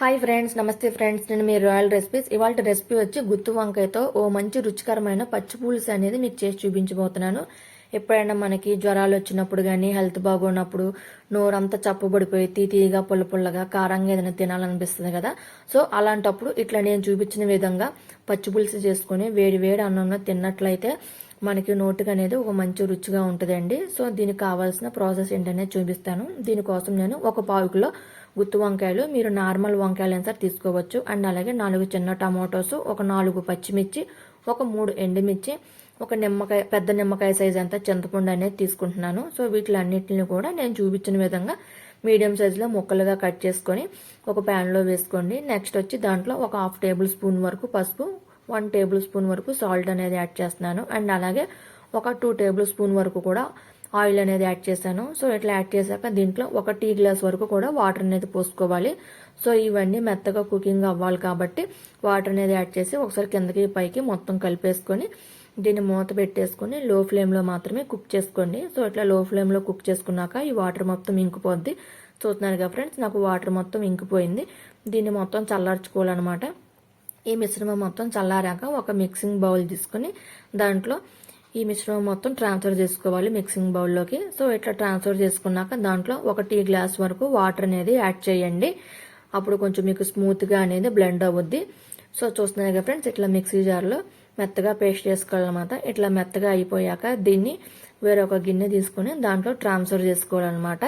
Hi friends నమస్తే friends నేను మీ రాయల్ రెసిపీస్ ఇవాళ రెసిపీ వచ్చి గుత్తి వంకాయతో ఓ మంచి రుచికరమైన పచ్చి పులుసు అనేది మీకు చేసి చూపించబోతున్నాను. ఎప్పుడైనా మనకి జ్వరాలు వచ్చినప్పుడు కానీ హెల్త్ బాగున్నప్పుడు నోరంతా చప్పబడిపోయి తీతీగా పుల్ల పుల్లగా కారంగా ఏదైనా తినాలనిపిస్తుంది కదా. సో అలాంటప్పుడు ఇట్లా నేను చూపించిన విధంగా పచ్చి పులుసు చేసుకుని వేడి వేడి అన్నంలో తిన్నట్లయితే మనకి నోటికి అనేది ఒక మంచి రుచిగా ఉంటుందండి. సో దీనికి కావాల్సిన ప్రాసెస్ ఏంటనేది చూపిస్తాను. దీనికోసం నేను ఒక పావు కిలో గుత్తి వంకాయలు మీరు నార్మల్ వంకాయలు అయినా సరే తీసుకోవచ్చు. అండ్ అలాగే నాలుగు చిన్న టమాటోస్ ఒక నాలుగు పచ్చిమిర్చి ఒక మూడు ఎండుమిర్చి ఒక నిమ్మకాయ పెద్ద నిమ్మకాయ సైజ్ అంతా చింతపండు అనేది తీసుకుంటున్నాను. సో వీటిలన్నిటిని కూడా నేను చూపించిన విధంగా మీడియం సైజులో ముక్కలుగా కట్ చేసుకొని ఒక ప్యాన్లో వేసుకోండి. నెక్స్ట్ వచ్చి దాంట్లో ఒక హాఫ్ టేబుల్ స్పూన్ వరకు పసుపు వన్ టేబుల్ స్పూన్ వరకు సాల్ట్ అనేది యాడ్ చేస్తున్నాను. అండ్ అలాగే ఒక టూ టేబుల్ స్పూన్ వరకు కూడా ఆయిల్ అనేది యాడ్ చేశాను. సో ఇట్లా యాడ్ చేశాక దీంట్లో ఒక టీ గ్లాస్ వరకు కూడా వాటర్ అనేది పోసుకోవాలి. సో ఇవన్నీ మెత్తగా కుకింగ్ అవ్వాలి కాబట్టి వాటర్ అనేది యాడ్ చేసి ఒకసారి కిందకి పైకి మొత్తం కలిపేసుకొని దీన్ని మూత పెట్టేసుకొని లో ఫ్లేమ్లో మాత్రమే కుక్ చేసుకోండి. సో ఇట్లా లో ఫ్లేమ్లో కుక్ చేసుకున్నాక ఈ వాటర్ మొత్తం ఇంకిపోద్ది. చూస్తున్నారు కదా ఫ్రెండ్స్ నాకు వాటర్ మొత్తం ఇంకిపోయింది. దీన్ని మొత్తం చల్లార్చుకోవాలన్నమాట. ఈ మిశ్రమం మొత్తం చల్లారాక ఒక మిక్సింగ్ బౌల్ తీసుకొని దాంట్లో ఈ మిశ్రమం మొత్తం ట్రాన్స్ఫర్ చేసుకోవాలి మిక్సింగ్ బౌల్లోకి సో ఇట్లా ట్రాన్స్ఫర్ చేసుకున్నాక దాంట్లో ఒక టీ గ్లాస్ వరకు వాటర్ అనేది యాడ్ చేయండి. అప్పుడు కొంచెం మీకు స్మూత్గా అనేది బ్లెండ్ అవుద్ది. సో చూస్తున్నాయి కదా ఫ్రెండ్స్ ఇట్లా మిక్సీ జార్లో మెత్తగా పేస్ట్ చేసుకోవాలన్నమాట ఇట్లా మెత్తగా అయిపోయాక దీన్ని వేరొక గిన్నె తీసుకుని దాంట్లో ట్రాన్స్ఫర్ చేసుకోవాలన్నమాట.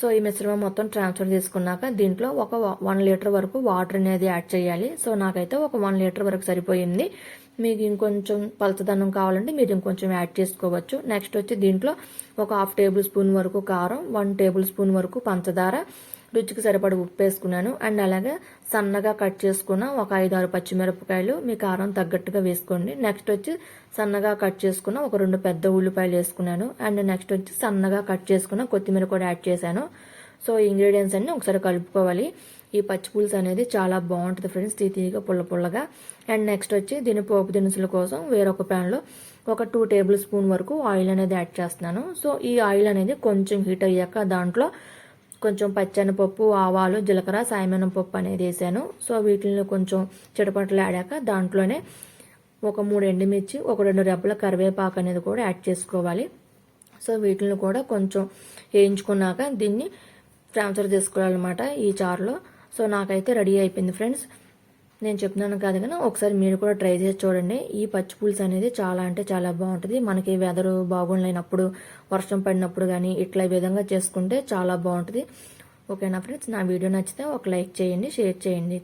సో ఈ మిశ్రమం మొత్తం ట్రాన్స్ఫర్ చేసుకున్నాక దీంట్లో ఒక వన్ లీటర్ వరకు వాటర్ అనేది యాడ్ చేయాలి. సో నాకైతే ఒక వన్ లీటర్ వరకు సరిపోయింది. మీకు ఇంకొంచెం పలచదనం కావాలంటే మీరు ఇంకొంచెం యాడ్ చేసుకోవచ్చు. నెక్స్ట్ వచ్చి దీంట్లో ఒక హాఫ్ టేబుల్ స్పూన్ వరకు కారం వన్ టేబుల్ స్పూన్ వరకు పంచదార రుచికి సరిపడ ఉప్పు వేసుకున్నాను. అండ్ అలాగే సన్నగా కట్ చేసుకున్న ఒక ఐదు ఆరు పచ్చిమిరపకాయలు మీ కారం తగ్గట్టుగా వేసుకోండి. నెక్స్ట్ వచ్చి సన్నగా కట్ చేసుకున్న ఒక రెండు పెద్ద ఉల్లిపాయలు వేసుకున్నాను. అండ్ నెక్స్ట్ వచ్చి సన్నగా కట్ చేసుకున్న కొత్తిమీర కూడా యాడ్ చేశాను. సో ఇంగ్రీడియంట్స్ అన్ని ఒకసారి కలుపుకోవాలి. ఈ పచ్చి పులుసు అనేది చాలా బాగుంటుంది ఫ్రెండ్స్ తీతీగా పుల్ల పుల్లగా. అండ్ నెక్స్ట్ వచ్చి దీని పోపు దినుసుల కోసం వేరొక ప్యాన్లో ఒక టూ టేబుల్ స్పూన్ వరకు ఆయిల్ అనేది యాడ్ చేస్తున్నాను. సో ఈ ఆయిల్ అనేది కొంచెం హీట్ అయ్యాక దాంట్లో కొంచెం పప్పు ఆవాలు జీలకర్ర సాయమనం పప్పు అనేది వేసాను. సో వీటిని కొంచెం చిటపట్లు ఆడాక దాంట్లోనే ఒక మూడు ఎండుమిర్చి ఒక రెండు రెబ్బల కరివేపాకు అనేది కూడా యాడ్ చేసుకోవాలి. సో వీటిని కూడా కొంచెం వేయించుకున్నాక దీన్ని ట్రాన్స్ఫర్ చేసుకోవాలన్నమాట ఈ చారులో. సో నాకైతే రెడీ అయిపోయింది ఫ్రెండ్స్. నేను చెప్తున్నాను కాదు కానీ ఒకసారి మీరు కూడా ట్రై చేసి చూడండి. ఈ పచ్చి పులుసు అనేది చాలా అంటే చాలా బాగుంటుంది. మనకి వెదరు బాగుండలేనప్పుడు వర్షం పడినప్పుడు కానీ ఇట్లా ఈ విధంగా చేసుకుంటే చాలా బాగుంటుంది. ఓకేనా ఫ్రెండ్స్? నా వీడియో నచ్చితే ఒక లైక్ చేయండి షేర్ చేయండి.